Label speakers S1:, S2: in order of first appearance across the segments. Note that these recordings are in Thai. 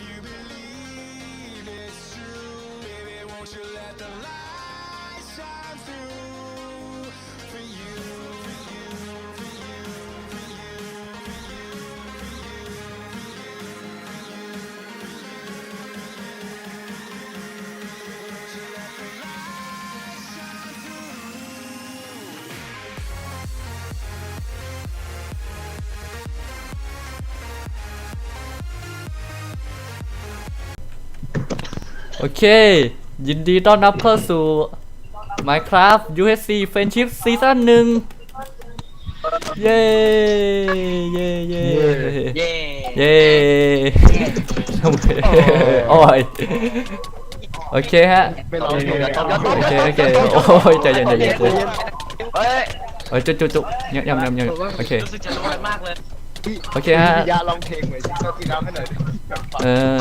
S1: you believe it's true, baby, won't you let the light shine through
S2: โอเค ยินดีต้อนรับเข้าสู่ Minecraft UHC Friendship ซีซั่นหนึ่งเย้ เย้ เย้
S3: เย่
S2: เย้ทำไมโอ้ยโอเคฮะ
S3: ไม่ร้องเพลง
S2: โอเค โอเค โอ้ยใจเย็นใจเย็นใจเย็น
S3: เฮ้ย
S2: โอ้ยจุ๊จุ๊จุ๊ยำยำยำยำโอเค
S3: รู้สึกจะร้อนมากเลย
S2: โอเคฮะ
S4: ยาลองเพลงเหมือนที่เราที่แล้วให้หน่อยดิ
S2: เออ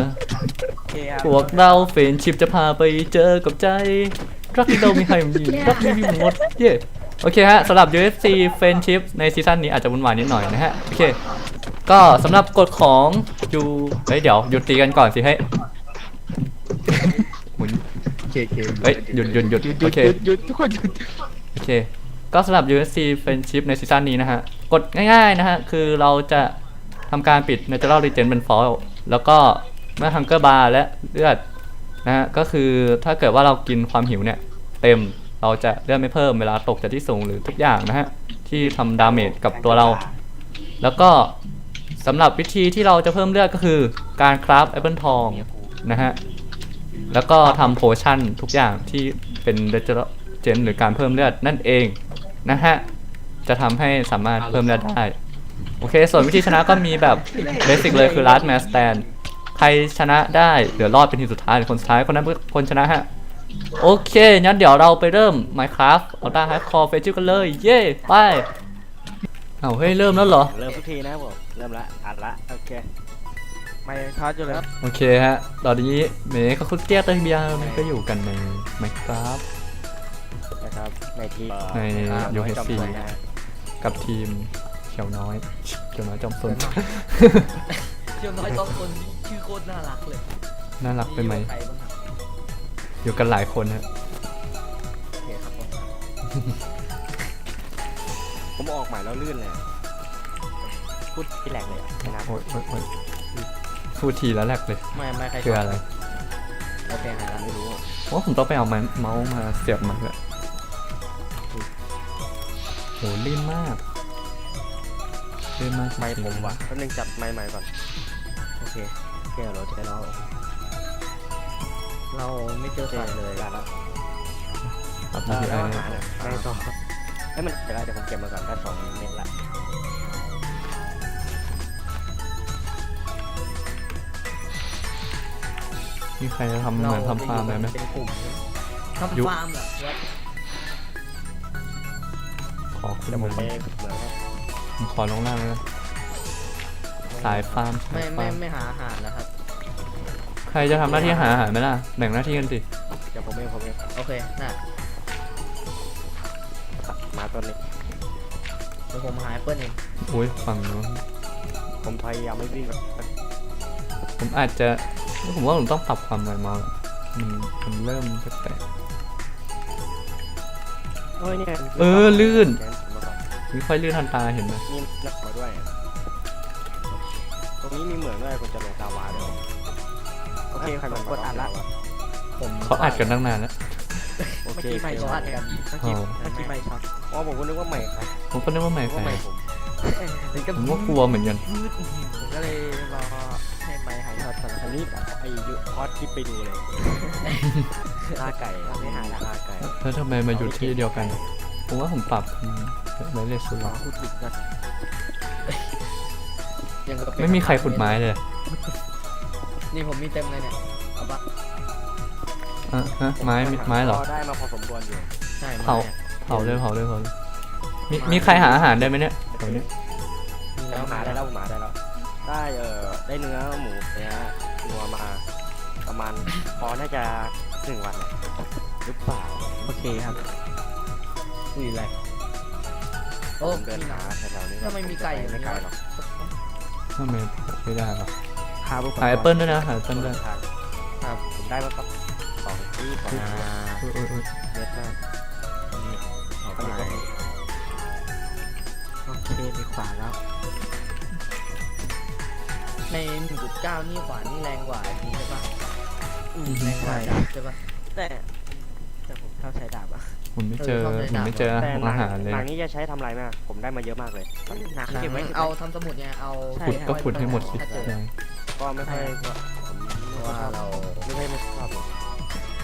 S3: โอเคครับ
S2: พวกเราเฟรนชิปจะพาไปเจอกับใจ รักที่เรามีให้มันดีรักที่มีหมดเย่โอเคฮะสำหรับ UFC Friendship ในซีซั่นนี้อาจจะวุ่นวายนิดหน่อยนะฮะ โอเค ก็สำหรับกฎของยูเฮ้ยเดี๋ยวหยุดตีกันก่อนสิเฮ้ยหมุน
S4: เคเค
S2: เฮ้ยหยุดหยุดหยุด
S4: หยุด
S2: โอเค
S4: หยุดทุกคนหยุด
S2: โอเค ก็สำหรับ UFC Friendship ในซีซั่นนี้นะฮะกฎง่ายๆนะฮะ คือเราจะทำการปิด Natural Regen เป็น Fall แล้วก็เมื่อ Hunger Bar และเลือดนะฮะ ก็คือถ้าเกิดว่าเรากินความหิวเนี่ย เต็มเราจะเลือดไม่เพิ่มเวลาตกจากที่สูงหรือทุกอย่างนะฮะ ที่ทำดาเมจกับตัวเรา แล้วก็สำหรับวิธีที่เราจะเพิ่มเลือดก็คือการคราฟแอปเปิลทองนะฮะ แล้วก็ทำโพชั่นทุกอย่างที่เป็นเดเจนหรือการเพิ่มเลือดนั่นเอง นะฮะ จะทำให้สามารถเพิ่มเลือดได้ โอเค ส่วนวิธีชนะก็มีแบบเบสิกเลยคือ last man stand ใครชนะได้เหลือรอดเป็นทีมสุดท้ายหรือคนสุดท้ายคนนั้นเป็นคนชนะฮะ โอเค งั้นเดี๋ยวเราไปเริ่ม Minecraft เอาตา Hardcore f a c e กันเลย เย้ไป เอาเฮ้ย เริ่มแล้วเหรอ
S3: เริ่มทุกทีนะผม เริ่มละ อัดละ โอเค
S4: ไม่ชาร์จอยู่เลย
S2: โอเคฮะ ตอนนี้เมย์กับคุณเตี้ยเตยเบียร์มันก็อยู่กันใน Minecraft
S3: นะ ครับในทีม
S2: ใน
S3: อ่า
S2: UHC
S3: จอมพลนะฮะ
S2: กับทีมเขียวน้อย เขียวน้อยจอมซน
S5: เที่ยวน้อยต้องคนนี้ชื่อโคตรน่ารักเลย
S2: น่ารักไปไหม
S5: ใครบ้างครับ
S2: อยู่กันหลายคนฮะ
S3: โอเคครับผมผมออกใหม่แล้วลื่นเลยพูดที่แหลกเลยอะนะครับ
S2: โอ้ยโอ้ยโอ้ยพูดทีแล้วแรกเลย
S5: ไม่ไม่ใคร
S2: คืออะไร
S5: โอเคหายละ
S3: ไม่รู้อะ
S2: ว่าผมต้องไปเอาไม้เมาส์มาเสียบมันเลย โหลื่นมากลื่นมากจริงๆ
S3: ไม่ผมว่ะแป๊บนึงจับไม้ใหม่ก่อน โอเคโอเคเราจะได้เรา
S5: เราไม่เจอ
S3: โอเค
S5: สัตว์
S3: เล
S5: เลยย
S3: ได้แล้ว
S2: ครับ
S3: เออ
S2: พี่ไอ
S3: แล้วอาหารเนี่ยไงต่อให้มันเดี๋ยวได้เดี๋ยวผมเก็บมาก่อนได้สองเม็ดละ
S2: มีใครจะทำเหมือนทำฟาร์มอะไรไหม
S5: เป็นกลุ่มเนี่ย
S2: ยุ
S5: ทำฟาร์มเหรอครับ
S2: ขอคุณ
S3: เดี๋ยว
S2: เห
S3: ผ
S2: มื
S3: ม
S2: อน
S3: ไปเหมือนว่า
S2: ผมขอลงล่างเลยสายฟาร์มสา
S5: ไม่
S2: ย
S5: ไม่
S2: ฟาร์ม
S5: ไม่หาอาหารนะครับ
S2: ใครจะทำหน้าที่หาอาหารไหมล่ะแบ่งหน้าที่กันสิ
S3: เดี๋ยวผมเองผมเอง
S5: โอเคน่ะ
S3: มาตัวนี้
S5: เดี๋ยวผมหาแอปเปิ้ลเอง
S2: อุ้ยฝั่งนู้น
S3: ผมพยายามไม่วิ่งแบบ
S2: ผมอาจจะผมว่าผมต้องปรับความไวเมาส์มันมันเริ่มแปลก
S3: เอ้ยเนี่ย
S2: เออลื่น
S3: แกผมมาก่อน
S2: ๆไม่ค่อยลื่นทันตาเห็นไหม
S3: นี่นักมาด้วย ตรงนี้มีเหมืองด้วยคุณจะลงตาวาด้วยโอเคใครมันกดอัดละ
S5: ผม
S2: เขาอัดกันตั้งนานแล้ว
S3: โอ
S5: เมื่อ
S3: เค
S5: กี้ไม่ช็อตกันเมื่อกี้
S2: อ๋อ
S5: เมื่อกี้ไม่ช็อต
S3: อ๋อผมก็นึกว่าใหม่ครับ
S2: ผมก็นึกว่าใหม่
S3: นึก
S2: ใคร
S3: ว่าใหม่ผม
S5: ถึงกับ
S2: ผมว่ากลัวเหมือนกัน
S5: ผมก็เลยรอให้ไม้หายช็อตก่อน
S3: อันนี้ไอ้ยูพอดคลิปไปดูเลย ล่าไก่ไม่หายล่าไก่
S2: แล้วทำไมมาอยู่ที่เดียวกัน ผมว่าผมปรับไว้เลยสุด
S3: อ๋อพูดถึงนะ
S5: ยังกับเป็น
S2: ไม่มีใครขุดไม้เลย
S5: นี่ผมมีเต็มเลยเนี่ย เอาปะ
S2: อะฮะไม้มีไม้เหรอ
S3: ได้มาพอสมควรอยู่
S5: ใช่
S2: เผา
S5: ไม้อะ
S2: เผาเลยเผาเลยเผาเลยมีมีใครหาอาหารได้ไหมเนี่ยแถวนี้
S5: มี
S3: แล้
S5: แล้วว
S3: หาได้แล้วผมหาได้แล้ว ได้เอ่อได้เนื้อหมูเนื้องัวมา ประมาณพอน่าจะหนึ่งวันเนี่ยหรือเปล่า
S5: โอเคครับอุ้ยอะไรโอ้
S3: ผมเดิน
S5: มีห
S3: หา
S5: นา
S3: แถวๆนี้
S5: ทำไมมีไก่อยู่
S3: ไม่ไกลหรอก
S2: ทำไมไม่ได้หรอ
S5: ห
S3: หาบุ
S2: หาแอปเปิลด้วยนะหาแอปเปิลด้วย
S3: ครับผมได้มาสักสองที่สอง
S5: อ่า
S2: อุ๊ยอุ๊ยอุ๊ย
S3: เม็ดมาก
S5: ออกไป
S3: โอเคมีขวานแล้ว
S5: ใน 1.9 นี่ขวานนี่แรงกว่าอันนี้ใช่ปะ
S3: อืม
S5: แรงกว่า
S3: ใช่
S5: ดาบใช่ปะ
S3: แต่แต่ผมชอบใช้ดาบอะ
S2: ผมไม่เจอ
S5: เออเข้าใจ
S2: ผมไม่เจอ
S3: แต่
S2: อาหารเลย
S3: หนังนี้จะใช้ทำอะไรมากผมได้มาเยอะมากเลย หนัง
S5: หนัง
S3: เก็บไว้
S5: เอาทำสมุดเนี่ยเอา
S3: ใช่
S2: ขุดก็ขุดให้หมดสิ
S5: ถ้าเจอ
S2: ใช่
S3: ก็ไม่ค่อยผม
S5: เพ
S3: ไม่
S5: ราะ
S3: ค่อย
S5: ว่า
S3: ชอบ
S5: เรา
S3: ไม่ค่อยไม่ชอบเลย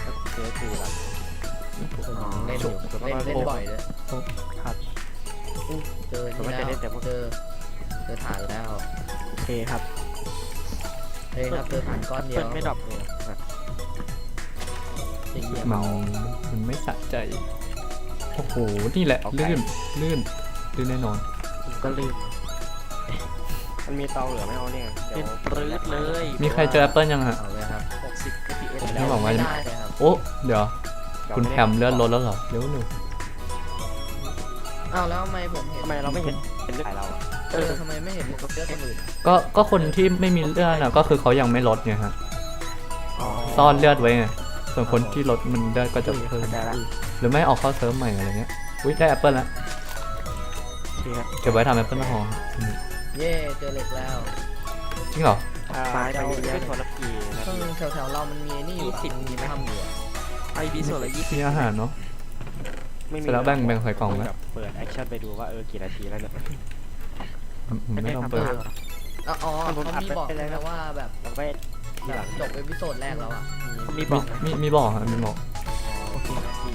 S3: ก็เจอคือแบบ
S5: ผมเล่นอยู่เล่นเล่นบ่อยเลย
S3: ครับ
S5: อู้เจอ
S3: ผม
S5: ที่
S3: ว่า
S5: แล้
S3: จะ
S5: ว
S3: เล่นแต่พวก
S5: เจอเจอฐานแล้ว
S3: โอเคครับ
S5: เฮ้ยครับเจอฐานก้อนเดีย
S3: เปิ
S5: ว
S3: ดไม่ดรอปเลย
S5: จะเยี่ยม
S2: มันมันไม่สะใจ โอ้โห นี่แหละ ลื่น ลื่น ลื่นแน่นอน
S3: ก็ลืมมันมีเตาเหลือไหมเอาเนี่ยเป็นปรื้ดเลย
S2: มีใครเจอแอปเปิลยังฮะ
S5: เอาเลยครับ
S3: 60 fps
S2: ไม่
S3: แล้ว
S2: บอกว่า
S5: ไม่ได้เลยครับ
S2: โอ้เดี๋ยว คุณแพมเลื่อนรถแล้วเหรอ เร็วหนึ่ง
S5: อ้าวแล้วทำไมผมเห็น
S3: ทำไมเราไม่เห็นเป็นเรื่องเราอะ
S5: เออทำไมไม่เห็นมันกับเลือดคนอื่นอะ
S2: ก็ ก็คนที่ไม่มีเลื่อนอะ ก็คือเขายังไม่ลดไงฮะซ่อนเลือดไว้ไง ส่วนคนที่ลดมันเลือดก็จะเพิ่ม
S3: เข้าใจละ
S2: หรือไม่ออกเข้าเซิร์ฟใหม่อะไรเงี้ยอุ้ยได้แอปเปิลแล้ว
S3: โอเคครับ
S2: เก็บไว้ทำแอปเปิลหอม
S5: เย่เจอเหล็กแล้ว
S2: จริงเหรอ
S3: ไม้ไปเรื่อยๆคนละกี่นา
S5: เค
S3: ที
S5: รื่องแถวๆเรามันมีนี่อยู่
S3: ยี่สิบ
S5: มีทำอยู่อะ
S3: ไอบีส่วนละยี่สิบ
S2: มีอาหารเนาะ
S3: ไม่
S2: เสร็จแล้วแบ่งแบ่งใส่กล่องไว้
S3: แบบเปิดแอคชั่นไปดูว่าเออกี่นาทีแล้วเนี่ย
S2: อืมไม่ต้องเปิด
S5: อ๋ออ๋อ
S3: ผม
S5: เขา
S3: อัด
S5: มี
S3: ไป
S5: บอก
S3: ไปแล้ว
S5: นะว่าแบบ
S3: เราไป ที
S5: แบ
S3: หลั
S5: บ
S3: ง
S5: จบเอพิโซดแรกแล้วอะ
S3: มีบ
S2: มี
S3: อกนะ
S2: มีมีบอกฮะมีบอก
S3: โอเคนะดี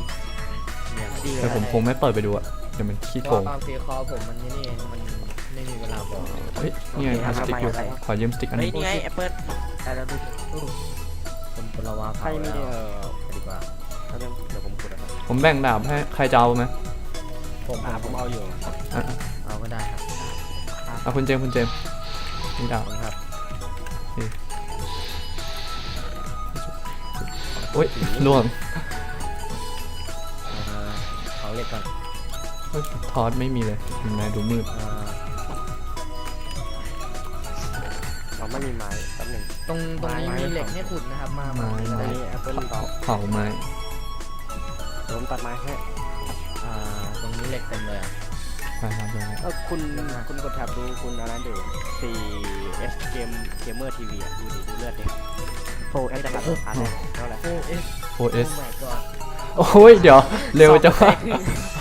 S3: ดีเล
S2: แต่
S3: ย
S2: ผมคงไม่เปิดไปดูอะเดี๋ยวมันขี้
S5: เพ
S2: โก
S5: ราะ
S2: ง
S5: บางทีคอผมมันนี่เองมันไม่มีเวลาบอก
S2: เฮ้ยนี่ไงมีสติ๊กอยู่ขอยืมสติ๊กอัน
S3: เฮ้ย
S2: นี้
S3: นี่ไงแอปเปิ้ลได้แล้วดู
S5: คนพลวา
S3: ใคร
S5: เผา
S3: มี
S5: แล้ว
S3: เออ
S5: ไปดีกว่า
S3: เอาเรื่องเดี๋ยวผมกดนะครับ
S2: ผมแบ่งดาบให้ใครจะเอาไหม
S5: ผม
S3: อ่าผมเอาอยู่
S2: อะ
S5: เอาก็ได้ครับ
S2: อะคุณเจมส์คุณเจมส์นี่ดาบ
S3: ครับ
S2: โอ้ยล่วง
S5: เอ่อเอาเหล็กก่อน
S2: เฮ้ยทอสไม่มีเลยเห็นไหมดูมืด
S5: เอ่อ
S3: เราไม่มีไม้แป๊บหนึง
S5: ตรงตรงนี้
S3: ไม้
S5: มีเหล็กให้ขุดนะครับ มามา
S2: ไม้
S3: อัน
S5: ได้
S3: นี้แอปเปิ้ลดอก
S2: เผาไม้
S3: เดี๋ยวผมตัดไม้ให้
S5: อ่าตรงนี้เหล็กเต็มเลยอะ
S2: ไปครับไปครับ
S3: เออคุณคุณกดแท็บดูคุณอะไรเดี๋ยว 4S Game Gamer TV อะดูดิดูเลือดดิ โฟเอสนะครับอ่านได้เท่าไหร่
S5: โอ้เอส
S2: โอ
S5: โอ้
S2: เอส
S5: my god
S2: โอ้ยเดี๋ยวเร็วจังวะ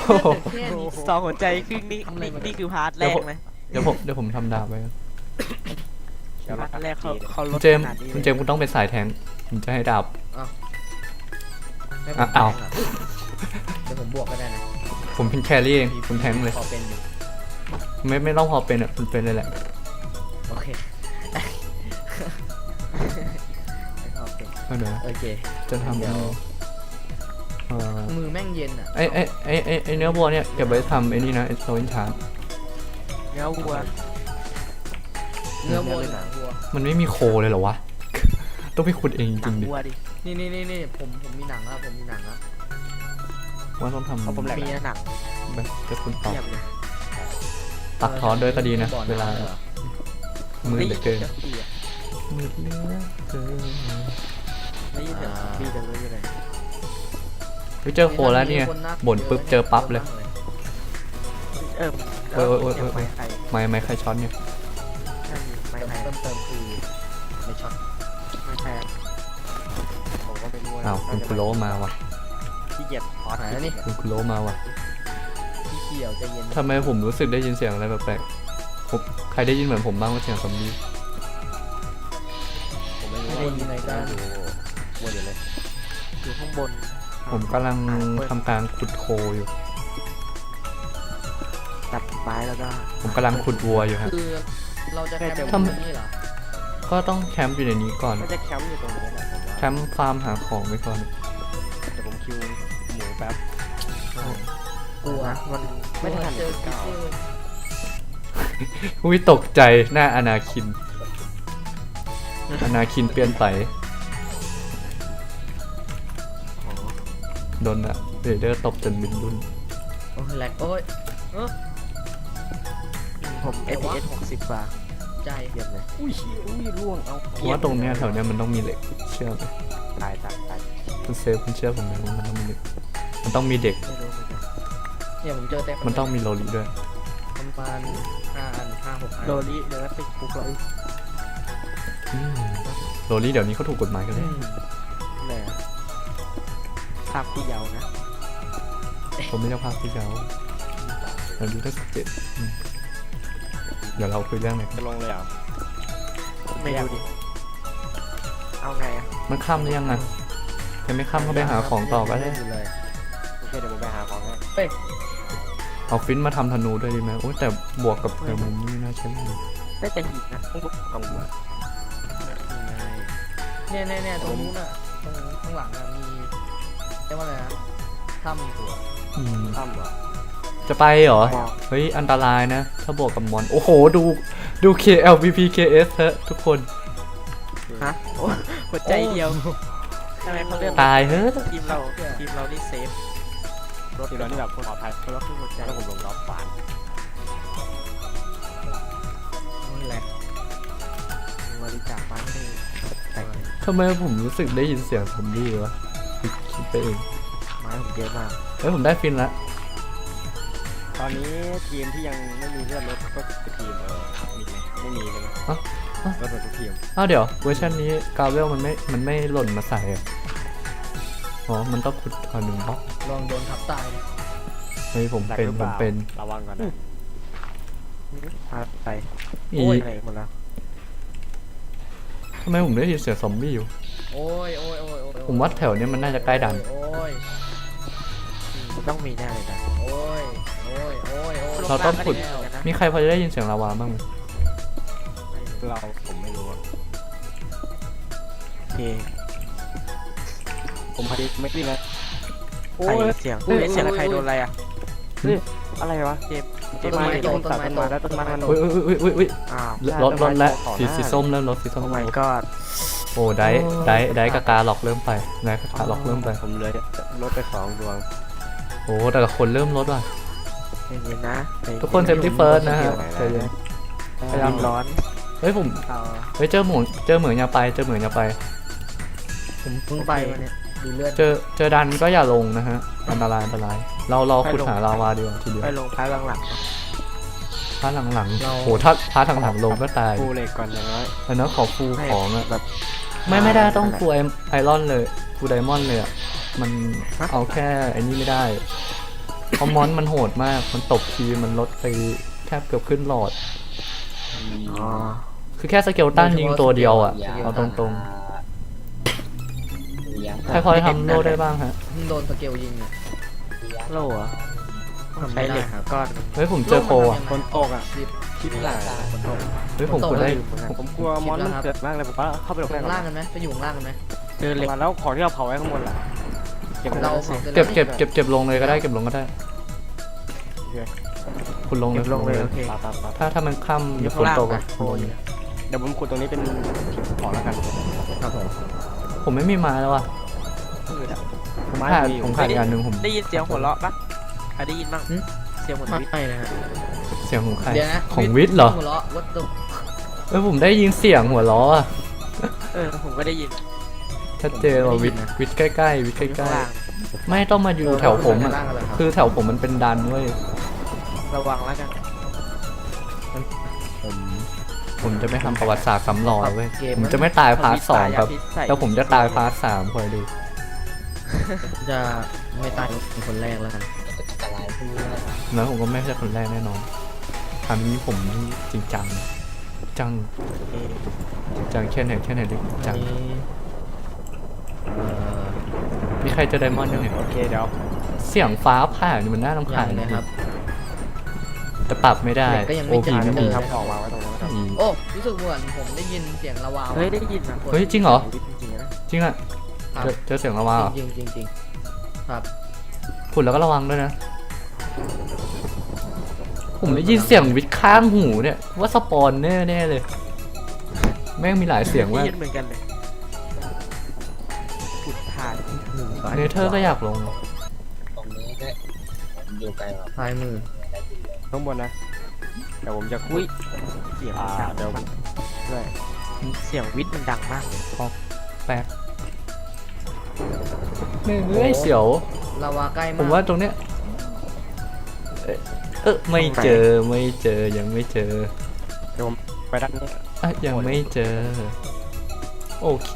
S2: โอ้โห
S5: แค่นี้
S3: สองหัวใจครึ่งนี่นี่นี่คือพาร์ทแรกนะ
S2: เดี๋ยวผมเดี๋ยวผมทำดาบไว้ครับ
S3: พาร์ทแรกเขาเขาล
S2: คุ
S3: ด
S2: ณเจมส์
S3: ขนาดนี้
S2: คุณเจมส์คุณต้องเป็นสายแทงค์ผมจะให้ดาบ
S5: ให้ผม
S2: อะเอา
S5: แทงะเดี๋ยวผมบวกก็ได้นะ
S2: ผมเป็นแครี่เองคุณแทงค์เลย
S5: พอเป็นอยู่
S2: ไม่ไม่ต้องพอเป็นอะคุณเป็นเลยแหละ
S5: โอเค
S3: โอเค
S2: เอาเดี๋ยว
S5: โอเค
S2: จะทำ
S5: เดี๋ยว
S2: เอ่อ
S5: มือแม่งเย็นอะ
S2: ไอไอไอไอไอเนื้อวัวเนี่ยเก็บไว้ทำไอ้นี่นะไอโซนชาร์
S3: เนื้อวัว
S5: เนื้อวัว
S3: เนื้อ
S5: หนังวัว
S2: มันไม่มีโคเลยเหรอวะ ต้องไปขุดเองจ
S3: หนั
S2: ริ
S3: ง
S2: งๆดิ
S3: วัวดิ
S5: นี่นี่นี่นี่ผมผมมีหนังแล้วผมมีหนังแล้ว
S2: ว่าต้องทำ
S3: เอาผมแหลก
S5: มีหนัง
S2: แบบจะคุณตอบ
S3: เทียบเลย
S2: ตัดทอนด้วยก็ดีนะ
S5: บ่อ
S2: เวลาำ
S5: หรอ
S2: มือเหลือเกิน
S3: ได้ยิสียง
S2: มือเหลือเกิน
S3: ได้ยินเสียงปีเดินเลยอยู่ไหน
S2: ไปเจอโคแล้วเนี่ย
S5: มีคก
S2: บ่นปุ๊บเจอปั๊บเลย
S3: เออ
S2: โอ้ยโอ้ยโอ้ยโอ้ย
S3: ไม้ใคร
S2: ไม่ไม่ใครช็อตเนี่ย
S3: ใช่ไม้ใคร
S5: เติมเติมคือไม่ช็อต
S3: ไม้ใครผมก็ไม่รู้นะ
S2: อ้าวคุณคุโรมาว่ะ
S3: ขี้เกียจพอด
S5: หายแล้วนี่
S2: คุณคุโรมาว่ะ
S5: พี่เขียวใจเย็น
S2: ทำไมผมรู้สึกได้ยินเสียงอะไรแปลกๆผมใครได้ยินเหมือนผมบ้างว่าเสียงซอมบี้
S3: ผมไม่รู้
S5: ไม่ได้ยินอะไรกัน
S3: อยู่วัวอยู่เลยอยู่ข้างบน
S2: ผมกำลังทำการขุดโคอยู่
S3: ตัดไม้แล้วก็
S2: ผมกำลังขุดวัวอยู่ฮะ
S5: คือเราจะแคมป์
S2: ทำ
S5: ตรงนี้เหรอ
S2: ก็ต้องแคมป์อยู่ในนี้ก่อน
S3: ก็จะแคมป์อยู่ตรงนี้แหละผมว่า
S2: แคมป์ฟาร์มหาของไว้ก่อน
S3: เดี๋ยวผมคิวหมูแป๊บ
S5: กลัว
S3: มันไม่ทัน
S5: เจอ
S3: เก้า
S5: คิด
S2: อุ้ยตกใจหน้าอนาคิน อนาคินเปลี่ยนไป นอะเรเดอร์ตบจนบินดุน
S5: โอ้ยแหลกโอ้ย
S3: ผม FPS 60กว่า
S5: ใจ
S3: เยี่ยมเลยอุ้ยอุ้ยร่วงเอา
S2: เพราะว่าตรงเนี้ยแถวเนี้ยมันต้องมีเหล็กเชื่อไหม
S3: ตายตายตาย
S2: คุณเซฟคุณเชื่อผมไหมว่ามันต้องมีเหล็กมันต้องมีเด็ก
S3: ไม่รู้เหมือนกัน
S5: เนี่ยผมเจอเต็ม
S2: มันต้องมีโลลิด้วย
S5: ประมาณห้าอันห้าหกอัน
S3: โดรีเดี๋ยวติดคุกเรา
S2: อืมโลลิเดี๋ยวนี้เขาถูกกฎหมายกันเลย
S3: แหละ ภาพผู้เยาว์นะ
S2: ผมไม่ใช่ภาคพี่เจ้าเราดูได้สิบเจ็ดอืมเดี๋ยวเราคุยเรื่องไหนกัน
S3: จะลงเลยเหรอไม่รู้ดิ เอาไงอะ
S2: มันข้ามหรือยังอะยังไม่ข้ามก็ไปหาของต่อก็ได้
S5: อยู่เลย
S3: โอเคเดี๋ยวผมไปหาของให้
S2: เอาฟินมาทำธนูด้วยดีไหมโอ้ยแต่บวกกับเทอร์มุมนี่น่าใช่ไหม
S3: ได้แต่หินนะต้องเอามา
S5: เนี่ยเนี่ยเนี่ยตรงนู้นอะตรงข้างหลังอะมีเรียกว่าอะไรนะถ้ำตัว
S2: อืม
S3: ทำเหรอ
S2: จะไปเหรอ
S3: บอก
S2: เฮ้ย อันตรายนะ ถ้าบวกกับมอน โอ้โห ดูดู KLVP KS เถอะทุกคน
S3: ฮะโอ้หัวใจเดียวทำไมเขาเลือก
S2: ตายเฮ้ย
S3: ทีมเราทีมเรานี่เซฟรถทีมเรานี่แบบคนปลอดภัยคนละครึ่งหัวใจแล้วผมลงรอบฝาน
S5: นั่นแหละ
S3: บริจาคมาให้แต่ง
S2: ทำไมผมรู้สึกได้ยินเสียงผมดีวะ คิดไปเอง
S3: ไม้ผมเยอะมาก
S2: เฮ้ยผมได้ฟินละ
S3: ตอนนี้ทีมที่ยังไม่มีเลือดรถก็คือทีมเออมีไหมไม่มีใช่ไหม
S2: อะอะ
S3: รถหมดทุกทีม
S2: อ้าวเดี๋ยวเวอร์ชันนี้กาเวลมันไม่มันไม่หล่นมาใส่อะอ๋อ มันต้องขุดถอนหนึ่งบล็อก
S5: ลองโดนทับตายดิ
S2: เฮ้ยผมเป็นผมเป็น
S3: ระวังก่อนนะพาไป
S2: อี
S3: โอ้ยอะไรหมดแล้ว
S2: ทำไมผมได้ยินเสียงซอมบี้อยู่
S5: โอ้ยโอ้ยโอ้ยโอ้ยโอ้ย
S2: ผมว่าแถวเนี้ยมันน่าจะใกล้ดัน
S5: โอ้ย
S3: ต้องมีแน่เลยนะ
S5: โอ้ยโอ้ยโอ้ยโอ้ย
S2: เราต้องขุด
S5: แล้ว
S2: มีใครพอจะได้ยินเสียงลาวาบ้างไหม
S3: เราผมไม่รู้อะโอเคผมพอดีไม่ได้นะโอ้ยเสียงเฮ้ยเสียงใครโดนอะไรอะเฮ้ยอะไรวะเจมส์เจมส์มาเจมส์ตัดต้นไม้แล้วต้นไม้มัน
S2: อุ้ยอุ้ยอุ้ยอุ้ยอุ้ย
S3: อ้าว
S2: รถรถแล้วสีสีส้มเริ่มรถสีส้
S3: โอ้
S2: ม
S3: my god
S2: โอ้ได้ได้ได้กากาหลอกเริ่มไปได้กากาหลอกเริ่มไป
S3: ผมเลยลดไปสองดวง
S2: โอ้แต่ละคนเริ่มลดว่ะ
S3: เย็นๆนะ
S2: ทุกคน safety first นะฮะใจเย็น
S3: พยายามร้อน
S2: เฮ้ยผม
S3: เอา
S2: เฮ้ยเจอหมูเจอเหมืองอย่าไป เจอเหมืองอย่าไป
S5: ผมเพิ่งไปมาเนี่ยดูเลือด
S2: เจอเจอดันก็อย่าลงนะฮะอันตรายอันตราย เราเราขุดหาลาวาดีกว่าทีเดียว
S3: ไปลงท้ายหลัง
S2: พาร์ทหลังๆโหถ้าพาร์ทหลังๆลงก็ตาย
S3: ๆฟูเหล็กก่อนอย่างน้อย
S2: อันนั้นขอฟูของอะ
S3: แบบ
S2: ไม่ไม่ได้ต้องฟูไอไอรอนเลยฟูไดมอนด์เลยอะมัน
S3: ฮะ
S2: เอาแค่ไอ้นี่ไม่ได้เพราะมอนมันโหดมาก มันตบทีมันลดไปแทบเกือบขึ้นหลอด
S3: อ๋อ
S2: คือแค่สเกลตันยิงตัวเดียวอะเอาตรงๆใครพอจะทำโลได้บ้างฮะ
S5: เพิ่งโดนสเกลยิงเนี่ย
S3: โล่เหรอ
S5: ทำ
S3: ใช้
S5: ไม่
S3: เห
S5: ได้
S3: ล็ก
S5: ครับ
S3: ก้อน
S2: เฮ้ยผมเจอโคอะ
S3: คนตกอะ
S5: สิบ
S3: คิดหลังคนตก
S2: เฮ้ยผม
S5: ตก
S2: กดได้
S3: ผมกลัวมอนมันเกิดมากเลยผมก็เข้าไปหลบ
S5: ล
S3: แร
S5: ง
S3: ก
S5: ล่างกันไหมไปอยู่ข้างล่างกันไหม
S3: เจอเหล็กมาแล้วของที่เราเผาไว้ข้างบนล่ะเก็บไว้
S5: เรา
S3: แล้วสิ
S2: เก็บเก็บเก็บเก็บลงเลยก็ได้เก็บลงก็ได้
S3: โอเค
S2: คุณลงเล
S3: เก็
S2: ย
S3: บลงเลย
S2: คุณ
S3: โอเค
S2: ถ้าถ้ามันค่ำหรือฝนตกอะคุณลงเลย
S3: เดี๋ยวผมขุดตรงนี้เป็นของแล้วกัน
S5: ครับผม
S2: ผมไม่มีไม้แล้วอะ
S3: พืชอะ
S2: ผมขาดผมขาดอย่างหนึ่งผม
S3: ได้ยินเสียงหัวเราะปะใค รได้ยินบ้างเสียงเหมือนวิทย์
S5: ไม่นะฮะ
S2: เสียงของใคร
S5: เดี๋ยวนะ
S2: ของวิทย์เหรอ
S5: หัวเราะวัดตุ
S2: เอ้ยผมได้ยินเสียงหัวล้ออะ
S3: เออผมก็ได้ยิน
S2: ชัดเจนว่าวิทย์วิทย์ใกล้ๆวิทย์
S3: อยู่
S2: ใก
S3: ข้าง
S2: ล้
S3: ล่าง
S2: ๆไม่ต้องมาอยู่แถวผมอะ
S5: ล่างกันเลยครับ
S2: คือแถวผมมันเป็นดันเว้ย
S3: ระวังแล้วกัน
S2: ผมผมจะไม่ทำประวัติศาสตร์ซ้ำรอยเว้ย
S5: เกม
S2: ผมจะไม่ตายพาร์ทสองครับ
S3: พิษใส่
S2: แล้วผมจะตายพาร์ทสามคอยดู
S5: จะไม่ตายเป็นคนแรกแล้วกัน
S2: แล้วผมก็ไม่ใช่คนแรกแน่นอนครั้งนี้ผมนี่จริงจังจัง
S3: เออ
S2: จริงจังแค่ไหนแค่ไหนดิจัง
S5: อันนี้เอ่อ
S2: มีใครเจอไดมอนด์ยังเนี่ย
S3: โอเคเดี๋ยว
S2: เสียงฟ้าผ่านี่มันน่ารำ
S5: ยั
S2: คางญ
S5: นะครับ
S2: แต่ปรับไม่ได้
S5: เด็กก็ยังไม่
S2: โอพี
S5: จ่าย
S2: ไม่
S5: เล
S2: มี
S5: ย
S3: ทำของวางไว้ตรงนั้นครับ
S2: อี
S5: โอ้รู้สึกเหมือนผมได้ยินเสียงระวาว
S3: เฮ้ยได้ยินนะ
S2: เฮ้ยจริงเหรอ
S3: วิทย์จริงๆนะ
S2: จริงอะ
S5: ครับ
S2: เจอเจอเสียงระวาเหรอ
S5: จริงจริงจริงครับ
S2: ขุดแล้วก็ระวังด้วยนะ ผมได้ยินเสียงวิทย์ข้างหูเนี่ย ว่าสปอนแน่แน่ๆเลย แม่งมีหลายเสียง
S3: ได้
S2: มาก
S3: ยินเหมือนกันเลยขุดถ่าน
S2: เนเธอร์ก็อยากลง
S6: ตรงนี้ก็อยู่ไกลแบบ
S5: ซ้ายมือ
S3: ข้างบนนะเดี๋ยวผมจะคุยเสียงอ่าเดี๋ยวด้วยเสียงวิทย์มันดังมากเลย
S2: แปลกเฮ้ยเสียว
S5: ลาวาใกล้
S2: ผม
S5: มาก
S2: ว่าตรงเนี้ยเอ๊ะ เออไม่เจอไม่เจอยังไม่เจอ
S3: เดี๋ยวผมไปด้านนี้
S2: อะยังไม่เจอ โอเค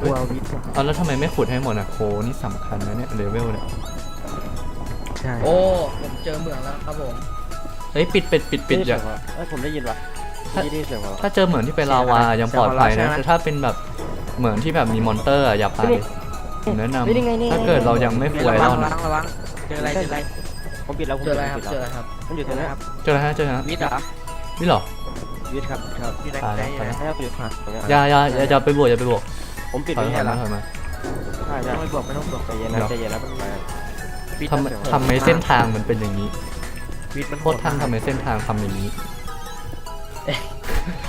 S3: กลัววิทย์
S2: เอาแล้วทำไมไม่ขุดให้หมดอะโคนี่สำคัญนะเนี่ยเลเวลเนี่ย
S3: ใช่
S5: โอ้ผมเจอเหมืองแล้วครับผม
S2: เฮ้ยปิดปิดปิดปิดอย่า
S3: เอ้ยผมได้ยินว่ะ
S2: ถ้า
S3: ได้ยินเสียงว่ะ
S2: ถ้าเจอเหมือนที่เป็นลาวายังปลอดภัยนะแต่ถ้าเป็นแบบเหมือนที่แบบมีมอนเตอร์อะอย่าไปผมแนะนำถ้าเกิดเรายังไม่ฟวย
S3: ระ
S2: ร
S3: วั
S2: องด
S3: ระ
S2: นะ
S3: วังระวัง เจออะไรเจออะไรผมปิดแล้วผม
S5: เจ
S3: ปิ
S5: อ
S3: ด
S5: อะไร
S3: แล้ว
S5: ครับ
S3: ปิด
S5: เจอ
S3: แล้ว
S5: อะไรครับ
S3: มันอยู่ตรงนี้ครับ
S2: เจอแล้วฮะเจอแล้วฮะ
S3: วิทย์เหรอ
S2: นี่เหรอ
S3: วิทย์ครับครับวิทย์
S2: ตายแล้ว
S3: ใจให้เราอยู่ข้างตรงนี้
S2: อย่าอย่าอย่าอย่าไปบวกอย่าไปบวก
S3: ผมปิด
S2: ถอย
S3: วิทย์
S2: ถอย
S3: แล้ว
S2: มาถอยมา
S3: ใช่ใช่ไม่บวกไม่ต้องบวกใจเย็นนะใจเย็นแล้วมันมา
S2: ทำไมทำไมเส้นทางมันเป็นอย่างนี้
S3: วิทย์มัน
S2: พวกท่านทำไมเส้นทางทำอย่างนี้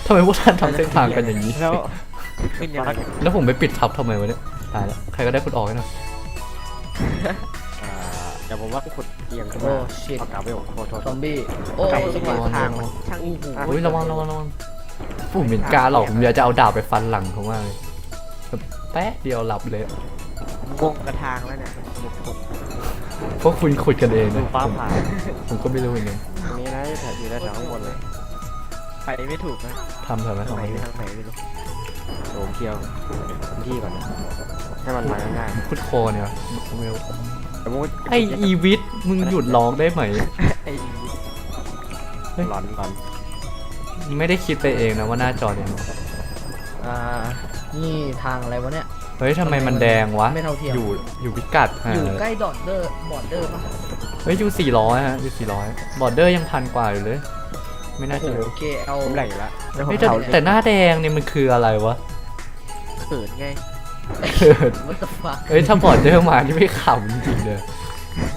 S2: ทำไมพวกท่านทำเส้นทางกันอย่างนี้
S3: แล้วขึ้นยังไง
S2: แล้วผมไปปิดทับทำไมวะเนี่ยตายแล้วใครก็ได้คุณออกให้หน่อย
S3: อ่าเดี๋ยวผมว่าขุดเอียงขึ้น
S5: โอ้
S3: มา
S5: ชิต
S3: เอากลับไปโอ้โหโทษ
S5: ซอมบี้ โอ้
S3: ไก่
S5: ส
S3: ที่
S5: ม
S3: มา
S5: อง
S3: ทางช่าง
S2: โอ้ยระวังระวังระวังผมเป็นกาหรอกผมอยากจะเอาดาบไปฟันหลังเขามากเลยแบบแป๊ะเดียวหลับเลย
S3: งงกระทางแล้วเนี่ย
S2: พวกคุณขุดกันเอง
S3: ดู
S2: นะ
S3: ฟ้า
S2: ผม
S3: ผ่า
S2: ผมก็ไม่รู้เหมือนกัน
S3: ตรงนี้นะแถวอยู่แถวข้างบนเลยไปไม่ถูกนะ
S2: ทำเถอะนะ
S3: ทาง
S2: ทำ
S3: ไหน
S2: ไม
S3: ทางไหนไม่รู้โดมเที่ยวพื้นที่ก่อนนะให้มันมาง่าย
S2: พุดโคเนี่ยไม่รู้
S3: ๆแต่มึง
S2: ไออีวิทมึงหยุดร้องได้ไหม
S3: ไอ้
S2: เฮ้ย
S3: หลอนหลอน
S2: ไม่ได้คิดไปเองนะว่าหน้าจอเนี่ย
S5: อ่า นี่ทางอะไรวะเนี่ย
S2: เฮ้ยทำไมมันแดงวะ
S5: ไม่เท่าเทียม
S2: อยู่อยู่พิกัดฮะ
S5: อยู่ใกล้ดอดเดอร์บอร์เดอร์ปะ
S2: เฮ้ยอยู่สี่ร้อยฮะอยู่สี่ร้อยบอร์เดอร์ยังพันกว่าอยู่เลย ไม่น่าจะเร็ว
S5: โอเคเอา
S3: ผมแหลกอยู่แล้ว
S2: เฮ้ยแต่แต่หน้าแดงเนี่ยมันคืออะไรวะ
S3: เขินไง
S5: วัตถุฟัก
S2: เฮ้ยถ้าบอร์เดอร์มานี่ไม่ขำจริงๆเลย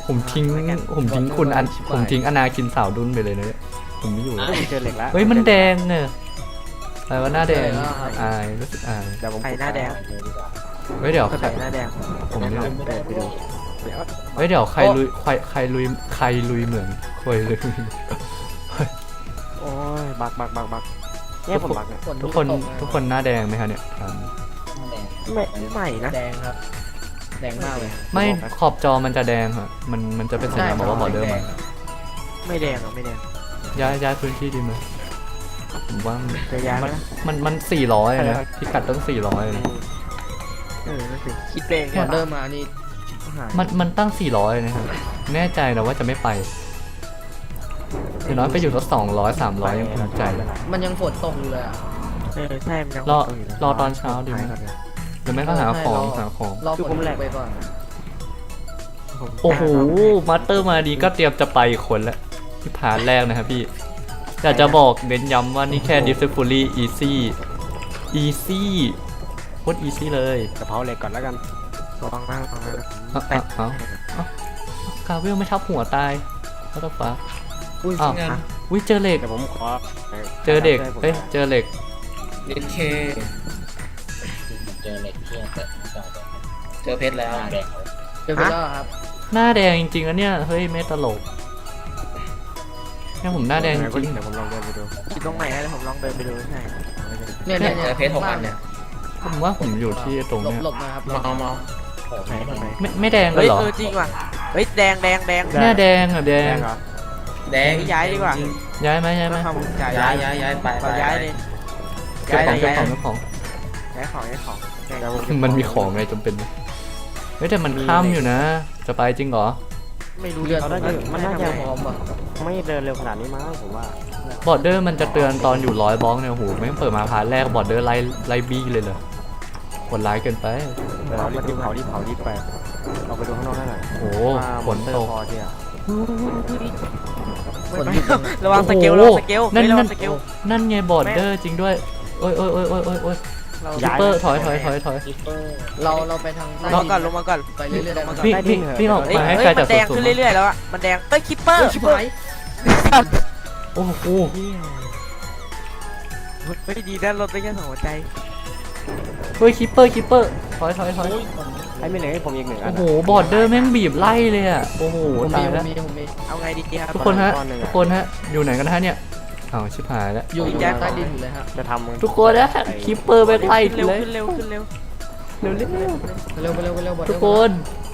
S2: ผมทิ้งผมทิ้งคุณอันผมทิ้งอนาคินสาวดุนไปเลยนะเนี่ยผมไม่อยู่แล้ว
S3: เจอเหล็กแล้ว
S2: เฮ้ยมันแดงเนี่ยอะไรวะหน้าแดงอายรู้สึกอาย
S3: เดี๋ยวผมใครหน้าแดง
S2: เฮ้ยเดี๋ยว
S3: ก็
S2: ใคร
S3: ใส่หน้าแดง
S2: ผมเนี่ย
S3: เดินไปดูเดี๋ยว
S2: เฮ้ยเดี๋ยวใครลุยใครใครลุยใครลุยเหมือนใครลุย
S3: โอ้ยบักบักบักบักเนี่ยผมบักเนี่ย
S5: ฝ
S2: ทุกคน
S5: ตะ
S2: ทุกคนหน้าแดงไหมคะเนี่ย ถาม
S3: ไม่ไม่นะ
S5: แดงครับ แดงมากเลย
S2: ไม่ขอบจอมันจะแดงค่ะมันมันจะเป็นสัญญาณบอกว่าบอร์เดอร์มา
S3: ไม่แดงหรอไม่แดง
S2: ย้ายย้ายพื้นที่ดีไหมผมว่ามัน
S3: จะย้าย
S2: มัน
S3: นะ
S2: มันมันสี่ร้อยนะพิกัดต้องสี่ร้อยนะ
S3: เออนั่นสิคิดเอง
S5: บอร์เดอร์มานี่
S2: มันมันตั้งสี่ร้อยนะครับแน่ใจนะว่าจะไม่ไปอย่างน้อยไปอยู่สักสองร้อยสามร้อยยังภูมิใจ
S5: มันยังฝนตกอยู่เลยอะ
S3: เออใช่มันยัง
S2: รอรอตอนเช้าดีไหม หรือไม่ก็หาของหาของ
S5: รอฝนตกไปก่อน
S2: โอ้โห มาสเตอร์มาดีก็เตรียมจะไปอีกคนแล้วที่ผ่านแรกนะครับพี่อยากจะบอกเน้นย้ำว่านี่แค่ Difficulty Easy Easy โคตร Easy เลย
S3: กระเพราเหล็กก่อนแล้วกันระวังนะระวังนะ
S2: เอาเอาเอาเอากาเวลไม่ทับหัวตายแล้วก็ฟ้า
S5: อุ้ย
S2: อ้าว
S5: งาน
S2: วิเจอเหล็ก
S3: เดี๋ยวผมขอ
S2: เจอเด็กเอ้ยเจอเหล็ก
S5: เด็กเค
S6: เจอเหล็กที่แต่ไม่จอด
S5: เจอเพชรแล้ว
S6: หน้าแดงเลย
S5: เจอเพชรแล้วครับ
S2: หน้าแดงจริงๆนะเนี่ย เฮ้ยไม่ตลกเนี่ยผมหน้าแดงจริง
S3: เดี๋ยวผมลองเดินไปดูคิดตรงไหนนะผมลองเดินไปดูใช่
S5: เนี่ยเนี่ยเนี่ยเพชรหกอันเนี่ย
S2: ผมว่าผมอยู่ที่ตรง
S5: หลบ
S2: เนี้ย
S5: หลบนะครับหล
S6: ม
S5: บ
S6: องมอง
S3: ไหนตรงไหน
S2: ไม่ไม่แดงกัน
S3: เฮ้ย
S2: เหรอ
S3: เออจริงว่ะเฮ้ยแดงแดงแดง
S2: เนี่ยแดงอะแด
S3: แด
S2: ง
S3: งเหรอ
S6: แดง
S3: ย้ายดีกว่า
S2: ย้ายไหมย้ายไหม
S3: ต้องทำจ่าย
S6: ย้ายย้ายย้ายไป
S3: เราย้ายเลย
S2: เก็บ
S3: ย้าย
S2: ของ
S3: เลย
S2: เก็บ
S3: ย้าย
S2: ของเก็บของ
S3: ย้ายของย้ายของ
S2: มันมีของไงจำเป็นไหมเฮ้ยแต่มันข้ามอยู่นะจะไปจริงเหรอ
S3: ไม่รู้
S5: เลือด
S3: เขาได้มันน่าจะ
S5: พร้อมป่ะ
S3: ไม่เดินเร็วขนาดนี้มั้งผมว่า
S2: บอร์เดอร์มันจะเตือนตอนอยู่ร้อยบล็อกเนี่ยโอ้โหไม่งเปิดมาพาร์ทแรกบอร์เดอร์ไล่ไล่บี้เลยเหรอโหดร้ายเกินไป
S3: เดี๋ยวเรารีบเผารีบเผารีบไปเราไปดูข้างนอกได้หน่อย
S2: โอ้โหฝนตก
S3: พอเดียว
S5: ฝนหยุดแล้วนะ
S3: ระวังสเกล
S2: โอ้
S3: ระ
S2: โห
S3: วังสเกล
S2: นั่น
S3: ระวั
S2: นั่
S3: ง
S2: น
S3: สเกล
S2: นั่นไงบอร์เดอร์จริงด้วยโอ้ยโอ้ยโอ้ยโอ้ยโอ้ยโอ้ย
S3: เรา
S2: คิปเปอร์ถอยถอยถอยถอย
S6: คิปเปอร์
S5: เราเราไปทางใต้
S3: ลงมาก่อนลงมาก่อน
S5: ไปเรื่อยๆได้ไหม
S2: วิ่งวิ่งวิ่งออก
S3: เฮ้ย
S2: มาให้
S3: เฮ้ย
S2: ไกล
S3: มั
S2: จาก
S3: นแดง
S2: ศูน
S3: ขึ้น
S2: ย์
S3: เรื่อยๆแล้วอะมันแดงเฮ้ยคิปเปอร์
S5: เฮ้ยชิบหาย
S2: โอ้โห
S3: ไม่ดีนะรถได้แค่สองหัวใจ
S2: เฮ้ยคิปเปอร์คิปเปอร์ถอยถอยถอย
S3: ไอ้ไม่เหลือให้ผมอีกหนึ่งอั
S2: โอ้
S3: น
S2: โหบอร์เดอร์แม่งบีบไล่เลยอะโอ้โห
S5: ผม
S2: ตา
S5: มี
S2: ย
S5: ผ
S2: แล้ว
S5: มมีผมมี
S7: เอาไงดีครับ
S2: ทุกคนฮะ
S3: ก้อนหนึ่งอะ
S2: ทุกคนฮะอยู่ไหนกันฮะเนี่ย อ้าวชิบหายแล้ว
S5: อยู่
S7: แจ็ค
S5: ใต้ดินอยู่เลยฮะ
S3: จะทำ
S2: ทุกคนนะคิปเปอร์แม่งไล่
S7: ขึ้นเร็ว
S2: เลย
S7: ขึ้นเร็วขึ้นเร็ว
S2: เร็วเร็ว
S5: ไปเร็วไปเร็วไปเร็วบอด
S2: ทุกคน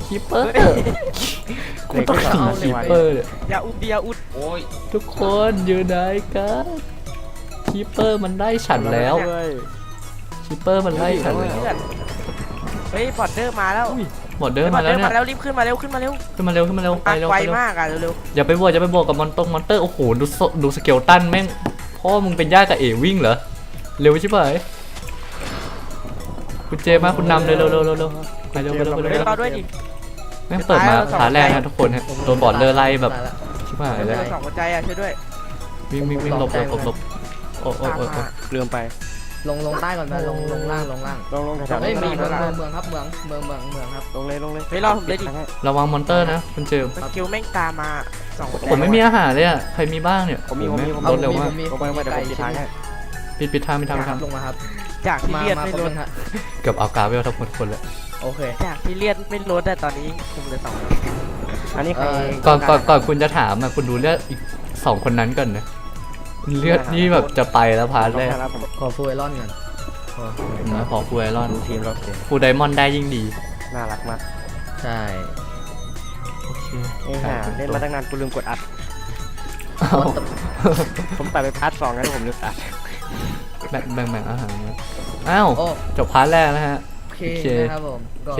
S2: คิปเปอร์กูต้องขี่คิปเปอร์เนี่ย
S7: อย่าอุดอย่าอุด
S6: โอ้ย
S2: ทุกคนอยู่ไหนกันคิปเปอร์มันไล่ฉันแล้ว
S3: เว้ย
S2: คิปเปอร์มันไล่ฉันแล้ว
S7: เพื่อนเฮ้ยบอดเดอร์มาแล้ว
S2: บอร์เดอร์มาแล้วเนี่ย
S7: มาแล้วรีบขึ้นมาเร็วขึ้นมาเร็ว
S2: ขึ้นมาเร็วขึ้นมาเร็วไป
S7: มา
S2: เร็ว
S7: ไว
S2: ไปเร็ว
S7: มากอะเร็ว
S2: อย่าไปบวกอย่าไปบวกกับมอนตรงมอนเตอร์โอ้โหดูโซดูสเกลตันแม่งพ่อมึงเป็นญาติกับเอวิ่งเหรอเร็วใช่ไหมคุณเจมาคุณนำเลยเร็วเร็วเร็วเร็วไปเร็วไปเร็วไป
S7: ๆ
S2: เร็
S7: เฮ้ยวเราด้วยดิ
S2: แม่งเปิดมาขาแรกนะทุกคนฮะโดนบอร์เดอร์ไล่แบบ
S5: ตายละ
S2: ชิบหาย
S7: เร็
S2: แล้ว
S7: วสองหัวใจอะช่วยด้วย
S2: วิ่งวิ่งวิ่งหลบหลบหลบหลบโอ้โอ้
S7: ตาม
S2: โอ้โอ้
S7: มา
S3: ลืมไป
S5: ลงลงใต้ก่อนไปลงลงล่างลงล่าง
S3: ลงลงแถวๆ
S5: เฮ้ย
S3: นี้
S5: มีเมืองเมืองเมืองครับเมืองเมืองเมืองเมืองครับ
S3: ลงเลยลงเลย
S7: เฮ้ยรอผมเลยดิ
S2: ระวังมอนเตอร์นะคุณเจม
S7: สกิลแม่งตามมาสองหัวใจ
S2: ผมไม่มีอาหารเลยอะใครมีบ้างเนี่ย
S3: ผมมีผมมีผม
S2: รถเร็วมาก
S5: มี
S3: ลงไปลงไปเดี๋ยวผมปิดทางให้
S2: ปิดปิดทางปิดทางปิด
S5: ครั
S2: ทา
S5: บ
S2: ง
S5: ลงมาครับ
S7: จากที่
S5: มา
S7: เลียน
S5: มา
S7: ไม่
S5: ครบ
S7: ล
S5: เล
S7: ด
S5: ยฮะ
S2: เกือบเอากาเวลทั้งหมดคนแล้ว
S5: โอเค
S7: จากที่เลียนไม่ลดแต่ตอนนี้คุมเหลยสอง
S3: อันนี้ใคร
S5: เอ่อ
S2: ก่อนก่อนก่อนคุณจะถามอะคุณดูเลือดอีกสองคนนั้นก่อนนะ เลือดนี่แบบจะไปแล้วพาร์ท
S3: ลง
S2: แรก
S3: แค่แล้วผม
S5: ขอฟูไอรอนก่อนขอฟูไอรอ
S2: นะ
S5: น
S2: ขอฟูไอรอน
S3: ดูทีมเราเสีย
S2: ฟูไดมอนด์ได้ยิ่งดี
S3: น่ารักมาก
S5: ใช่
S2: โอเค
S3: เอ้ยห่าเล่นมาตั้งนานกูลืมกดอัด
S2: เอา
S3: ผมตัดไปพาร์ทสองแล้วผมลืมอัด
S2: แบ่งแบ่งแบ่งอาหารนะอ้าว
S5: โอ้
S2: จบพาร์ทแรกแล้วฮะ
S5: โอเค
S2: โอเค
S5: นะครับผม
S2: โอ
S5: ก็
S2: เค